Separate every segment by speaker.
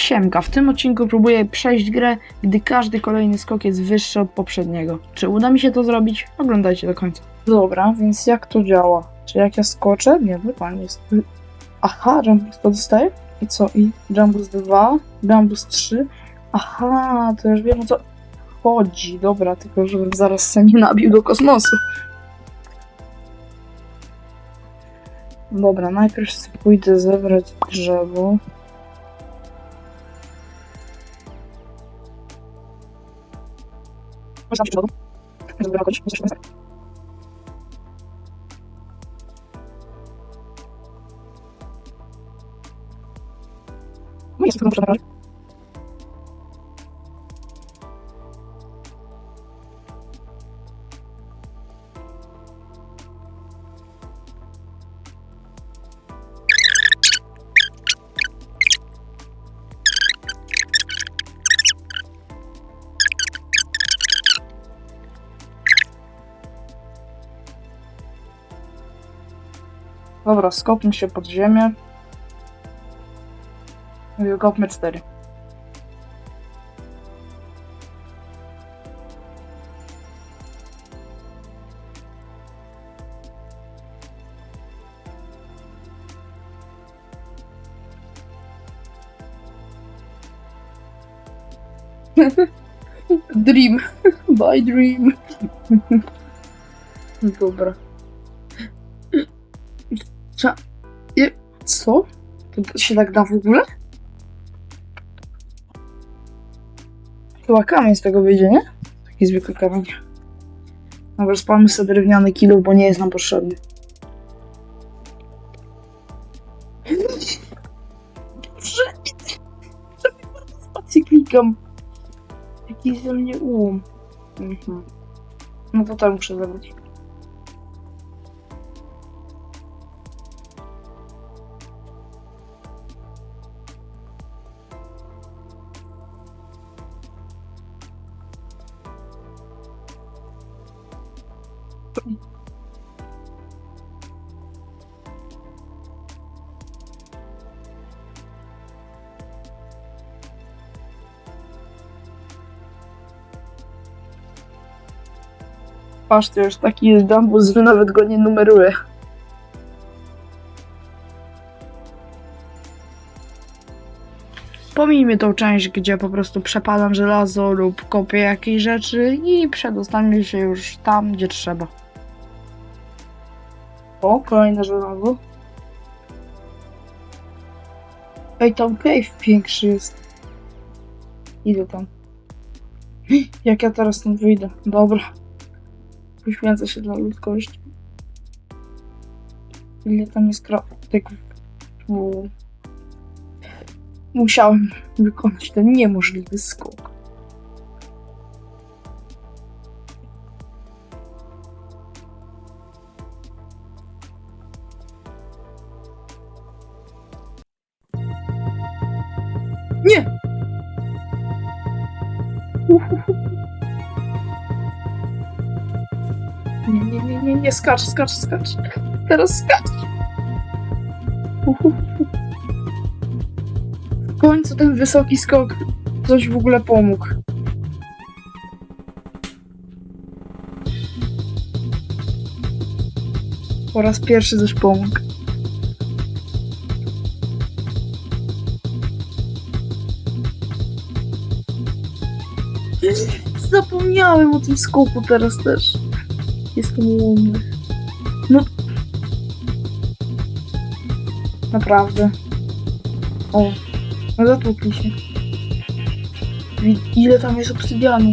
Speaker 1: Siemka, w tym odcinku próbuję przejść grę, gdy każdy kolejny skok jest wyższy od poprzedniego. Czy uda mi się to zrobić? Oglądajcie do końca. Dobra, więc jak to działa? Czy jak ja skoczę? Nie, wypalnie jest. Aha, Jumbus to dostaję? I co? I Jumbus 2, Jumbus 3. Aha, to już wiem o co chodzi. Dobra, tylko żebym zaraz się nie nabił do kosmosu. Dobra, najpierw pójdę zebrać drzewo. Można się przodu. Żeby jakoś coś No jest tylko muszę naprawić. Dobra, skopmy się pod ziemię. I Kopmy cztery. Dream. By dream. Dobra. Co? To się tak da w ogóle? Chyba kamień z tego wyjdzie, nie? Taki zwykły kamień. Dobra, spalmy sobie drewniany kilo, bo nie jest nam potrzebny. Dobrze. Spację klikam. Jaki ze mnie um. Mhm. No to tak muszę zabrać. Patrz, to już taki jest bambus, że nawet go nie numeruję. Pomijmy tą część, gdzie po prostu przepalam żelazo lub kopię jakieś rzeczy i przedostańmy się już tam, gdzie trzeba. O, kolejne żelazo. Ej, tam cave większy jest. Idę tam. Jak ja teraz stąd wyjdę? Dobra. Poświęcę się dla ludzkości. Ile tam jest kratek? Musiałem wykonać ten niemożliwy skok. Nie! Uhuhu. Nie, nie, skacz, skacz, skacz. Teraz skacz. W końcu ten wysoki skok coś w ogóle pomógł. Po raz pierwszy coś pomógł. Zapomniałem o tym skoku teraz też. Jestem łomny. No. Naprawdę. O. No zatłukli się. Ile tam jest obsydianu?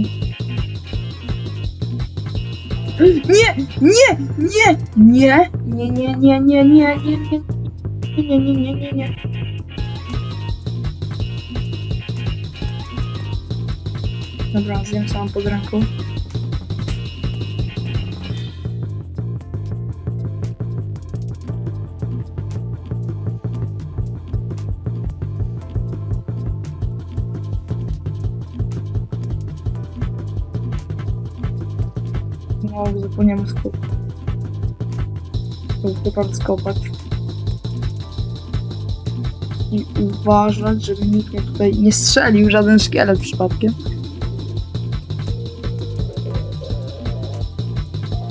Speaker 1: Nie! Nie! Nie! Nie! Nie, nie, nie, nie, nie, nie, nie. Nie, nie, nie, nie, nie. Dobra, zjem całą pod ręką. No, skop. To chyba skopać. i uważać, żeby nikt mnie tutaj nie strzelił, żaden szkielet przypadkiem.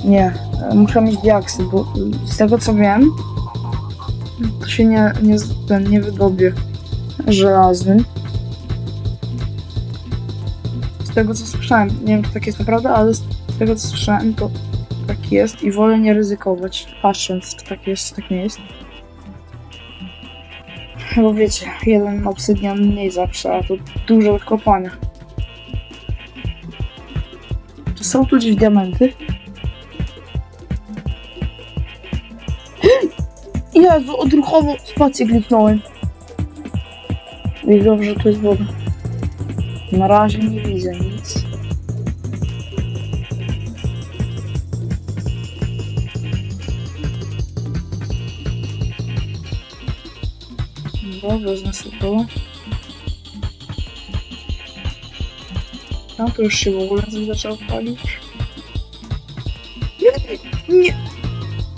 Speaker 1: Nie, muszę mieć diaksy, bo z tego co wiem, to się nie, nie, nie wydobie żelaznym. Tego co słyszałem, nie wiem czy tak jest naprawdę, ale z tego co słyszałem to tak jest i wolę nie ryzykować, patrząc czy tak jest, czy tak nie jest. Bo wiecie, jeden obsydian mniej zawsze, a to dużo do kopania. Czy są tu gdzieś diamenty? Jezu, odruchowo spację kliknąłem. I dobrze, tu jest woda. Na razie nie widzę nic. Dobra, to. Tam to już się w ogóle zaczął palić. Nie, nie,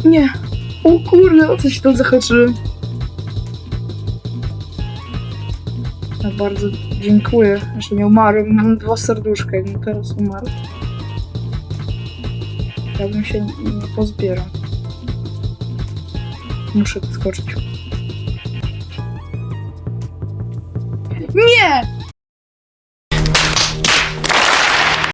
Speaker 1: nie. O kurde, o co się tam zahaczyłem. Ja bardzo dziękuję, że nie umarłem. Mam dwa serduszka, jakbym teraz umarł. Ja bym się nie pozbierał. Muszę skoczyć. Nie!